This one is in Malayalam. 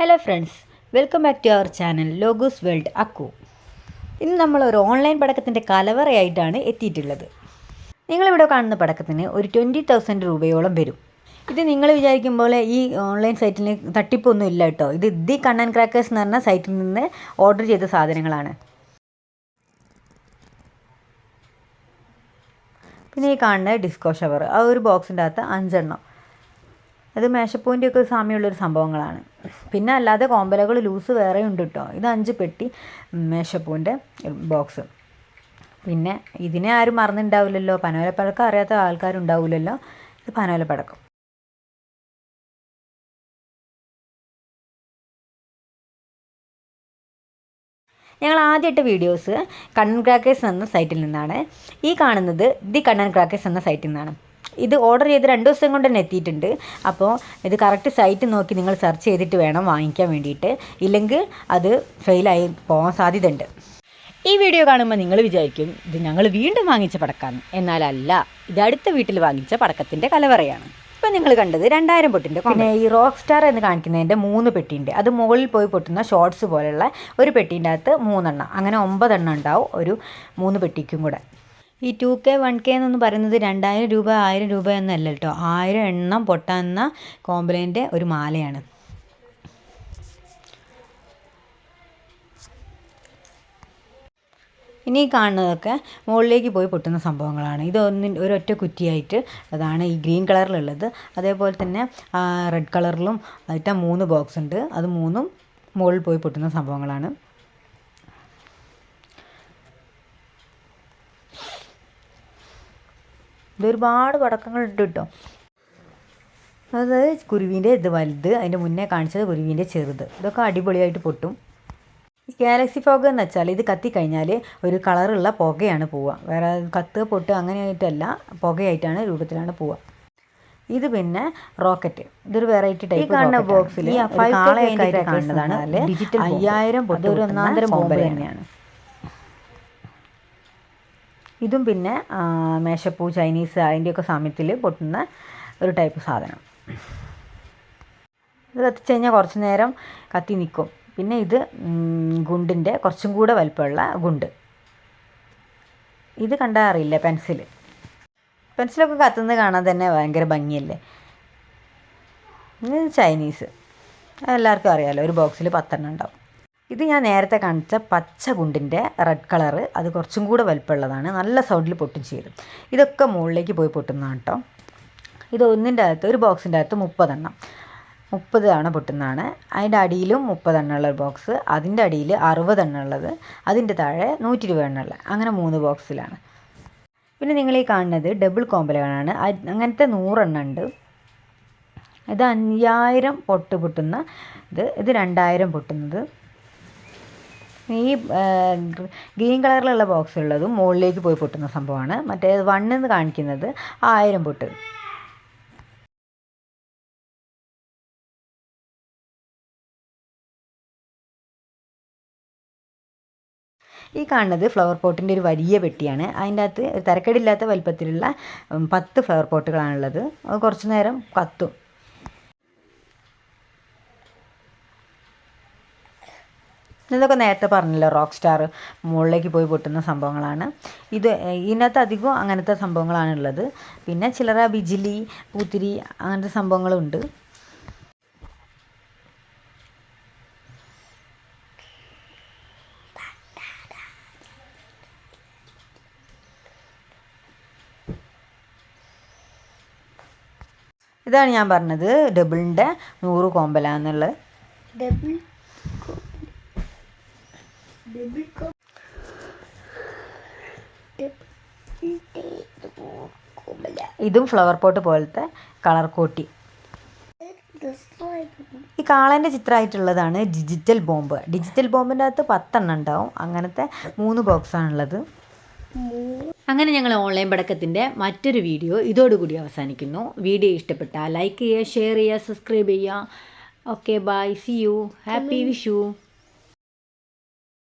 Hello friends welcome back to our channel logos world അക്കു ഇന്ന് നമ്മൾ ഒരു ഓൺലൈൻ പടക്കത്തിന്റെ കലവറയായിട്ടാണ് എത്തിയിട്ടുള്ളത്. നിങ്ങളിവിടെ കാണുന്ന പടക്കത്തിന് ഒരു ട്വന്റി തൗസൻഡ് രൂപയോളം വരും. ഇത് നിങ്ങൾ വിചാരിക്കും പോലെ ഈ ഓൺലൈൻ സൈറ്റിൽ തട്ടിപ്പൊന്നും ഇല്ല കേട്ടോ. ഇത് ദി കണ്ണൻ ക്രാക്കേഴ്സ് എന്ന് പറഞ്ഞ സൈറ്റിൽ നിന്ന് ഓർഡർ ചെയ്ത സാധനങ്ങളാണ്. പിന്നെ ഈ കാണുന്ന ഡിസ്കോ ഷവർ ആ ഒരു ബോക്സിന്റെ അകത്ത് അഞ്ചെണ്ണം. അത് മേശപ്പൂവിന്റെയൊക്കെ സാമ്യമുള്ളൊരു സംഭവങ്ങളാണ്. പിന്നെ അല്ലാതെ കോമ്പലകൾ ലൂസ് വേറെ ഉണ്ട് കേട്ടോ ഇത് അഞ്ച് പെട്ടി മേശപ്പൂവിന്റെ ബോക്സ് പിന്നെ ഇതിനെ ആരും മറന്നിട്ടുണ്ടാവില്ലല്ലോ പനോലപ്പഴക്കം അറിയാത്ത ആൾക്കാരുണ്ടാവില്ലല്ലോ. ഇത് പനോലപ്പഴക്കം. ഞങ്ങൾ ആദ്യമായിട്ട് വീഡിയോസ് കണ്ണൻ ക്രാക്കേഴ്സ് എന്ന സൈറ്റിൽ നിന്നാണ്. ഈ കാണുന്നത് ദി കണ്ണൻ ക്രാക്കേഴ്സ് എന്ന സൈറ്റിൽ നിന്നാണ്. ഇത് ഓർഡർ ചെയ്ത് രണ്ട് ദിവസം കൊണ്ട് തന്നെ എത്തിയിട്ടുണ്ട്. അപ്പോൾ ഇത് കറക്റ്റ് സൈറ്റ് നോക്കി നിങ്ങൾ സെർച്ച് ചെയ്തിട്ട് വേണം വാങ്ങിക്കാൻ വേണ്ടിയിട്ട്. ഇല്ലെങ്കിൽ അത് ഫെയിലായി പോകാൻ സാധ്യതയുണ്ട്. ഈ വീഡിയോ കാണുമ്പോൾ നിങ്ങൾ വിചാരിക്കും ഇത് ഞങ്ങൾ വീണ്ടും വാങ്ങിച്ച പടക്കാണ്. എന്നാലല്ല ഇത് അടുത്ത വീട്ടിൽ വാങ്ങിച്ച പടക്കത്തിന്റെ കലവറയാണ്. ഇപ്പം നിങ്ങൾ കണ്ടത് രണ്ടായിരം പൊട്ടിന്റെ പിന്നെ ഈ റോക്ക് സ്റ്റാർ എന്ന് കാണിക്കുന്നതിന്റെ മൂന്ന് പെട്ടിയുണ്ട്. അത് മുകളിൽ പോയി പൊട്ടുന്ന ഷോർട്സ് പോലെയുള്ള ഒരു പെട്ടീന്റെ അകത്ത് മൂന്നെണ്ണം. അങ്ങനെ ഒമ്പതെണ്ണം ഉണ്ടാവും ഒരു മൂന്ന് പെട്ടിക്കും കൂടെ. ഈ ടു കെ വൺ കെ എന്നൊന്ന് പറയുന്നത് രണ്ടായിരം രൂപ ആയിരം രൂപ എന്നല്ല കേട്ടോ. ആയിരം എണ്ണം പൊട്ടുന്ന കോംപ്ലൈന്റെ ഒരു മാലയാണ്. ഇനി കാണുന്നതൊക്കെ മുകളിലേക്ക് പോയി പൊട്ടുന്ന സംഭവങ്ങളാണ്. ഇത് ഒന്നിൻ ഒരൊറ്റ കുറ്റിയായിട്ട് അതാണ് ഈ ഗ്രീൻ കളറിലുള്ളത്. അതേപോലെ തന്നെ റെഡ് കളറിലും ആയിട്ട് മൂന്ന് ബോക്സ് ഉണ്ട്. അത് മൂന്നും മുകളിൽ പോയി പൊട്ടുന്ന സംഭവങ്ങളാണ്. ഇതൊരുപാട് പടക്കങ്ങളുണ്ട് കേട്ടോ അത് കുരുവിന്റെ ഇത് വലുത് അതിന്റെ മുന്നേ കാണിച്ചത് കുരുവിന്റെ ചെറുത്. ഇതൊക്കെ അടിപൊളിയായിട്ട് പൊട്ടും. ഗാലക്സി ഫോഗ് എന്ന് വെച്ചാൽ ഇത് കത്തിക്കഴിഞ്ഞാൽ ഒരു കളറുള്ള പുകയാണ് പോവുക. വേറെ കത്ത് പൊട്ട് അങ്ങനെയായിട്ടല്ല പുകയായിട്ടാണ് രൂപത്തിലാണ് പോവുക. ഇത് പിന്നെ റോക്കറ്റ്. ഇതൊരു വെറൈറ്റി ടൈപ്പ് കാണുന്ന ബോക്സിൽ കാണുന്നതാണ് ഡിജിറ്റൽ അയ്യായിരം പൊട്ട് ഒരു ഒന്നാന്തരം ബോംബ് തന്നെയാണ്. ഇതും പിന്നെ മേശപ്പൂ ചൈനീസ് അതിന്റെയൊക്കെ സമയത്തിൽ പൊട്ടുന്ന ഒരു ടൈപ്പ് സാധനം. ഇത് കത്തിച്ച് കഴിഞ്ഞാൽ കുറച്ച് നേരം കത്തി നിൽക്കും പിന്നെ ഇത് ഗുണ്ടിന്റെ കുറച്ചും കൂടെ വലിപ്പമുള്ള ഗുണ്ട്. ഇത് കണ്ടാൽ അറിയില്ല പെൻസിൽ? പെൻസിലൊക്കെ കത്തുന്നത് കാണാൻ തന്നെ ഭയങ്കര ഭംഗിയല്ലേ? ഇത് ചൈനീസ്. എല്ലാവർക്കും അറിയാമല്ലോ ഒരു ബോക്സിൽ പത്തെണ്ണം ഉണ്ടാവും. ഇത് ഞാൻ നേരത്തെ കാണിച്ച പച്ച ഗുണ്ടിന്റെ റെഡ് കളറ് അത് കുറച്ചും കൂടെ വലുപ്പമുള്ളതാണ്. നല്ല സൗണ്ടിൽ പൊട്ടും ചെയ്തു. ഇതൊക്കെ മുകളിലേക്ക് പോയി പൊട്ടുന്നതാണ് കേട്ടോ ഇത് ഒന്നിന്റെ അകത്ത് ഒരു ബോക്സിന്റെ അകത്ത് മുപ്പതെണ്ണം. മുപ്പത് തവണ പൊട്ടുന്നതാണ്. അതിന്റെ അടിയിലും മുപ്പതെണ്ണം ഉള്ള ബോക്സ് അതിന്റെ അടിയിൽ അറുപതെണ്ണം ഉള്ളത്. അതിന്റെ താഴെ നൂറ്റി ഇരുപത് എണ്ണം ഉള്ളത് അങ്ങനെ മൂന്ന് ബോക്സിലാണ് പിന്നെ നിങ്ങൾ ഈ കാണുന്നത് ഡബിൾ കോമ്പലുകളാണ് അങ്ങനത്തെ നൂറെണ്ണം ഉണ്ട്. ഇത് അയ്യായിരം പൊട്ട് പൊട്ടുന്ന ഇത് ഇത് രണ്ടായിരം പൊട്ടുന്നത്. ഈ ഗ്രീൻ കളറിലുള്ള ബോക്സ് ഉള്ളതും മുകളിലേക്ക് പോയി പൊട്ടുന്ന സംഭവമാണ്. മറ്റേ വണ്ണെന്ന് കാണിക്കുന്നത് ആയിരം പൊട്ട്. ഈ കാണുന്നത് ഫ്ലവർ പോട്ടിന്റെ ഒരു വലിയ പെട്ടിയാണ്. അതിന്റെ അകത്ത് തിരക്കേടില്ലാത്ത വലിപ്പത്തിലുള്ള പത്ത് ഫ്ലവർ പോട്ടുകളാണുള്ളത് കുറച്ച് നേരം കത്തും. ഇതൊക്കെ നേരത്തെ പറഞ്ഞല്ലോ റോക്ക് സ്റ്റാർ മുകളിലേക്ക് പോയി പൊട്ടുന്ന സംഭവങ്ങളാണ്. ഇത് ഇതിനകത്ത് അധികവും അങ്ങനത്തെ സംഭവങ്ങളാണ് ഉള്ളത്. പിന്നെ ചിലറ ബിജിലി പൂത്തിരി അങ്ങനത്തെ സംഭവങ്ങളുണ്ട്. ഇതാണ് ഞാൻ പറഞ്ഞത് ഡബിളിന്റെ നൂറ് കോമ്പല എന്നുള്ളത് ഡബിൾ ഇതും ഫ്ലവർ പോട്ട് പോലത്തെ കളർ കോട്ടി ഈ കാളന്റെ ചിത്രമായിട്ടുള്ളതാണ് ഡിജിറ്റൽ ബോംബ് ഡിജിറ്റൽ ബോംബിന്റെ അകത്ത് പത്തെണ്ണം ഉണ്ടാവും. അങ്ങനത്തെ മൂന്ന് ബോക്സാണുള്ളത് അങ്ങനെ ഞങ്ങൾ ഓൺലൈൻ പടക്കത്തിന്റെ മറ്റൊരു വീഡിയോ ഇതോടുകൂടി അവസാനിക്കുന്നു. വീഡിയോ ഇഷ്ടപ്പെട്ടാൽ ലൈക്ക് ചെയ്യുക ഷെയർ ചെയ്യുക സബ്സ്ക്രൈബ് ചെയ്യുക. Okay bye see you happy Vishu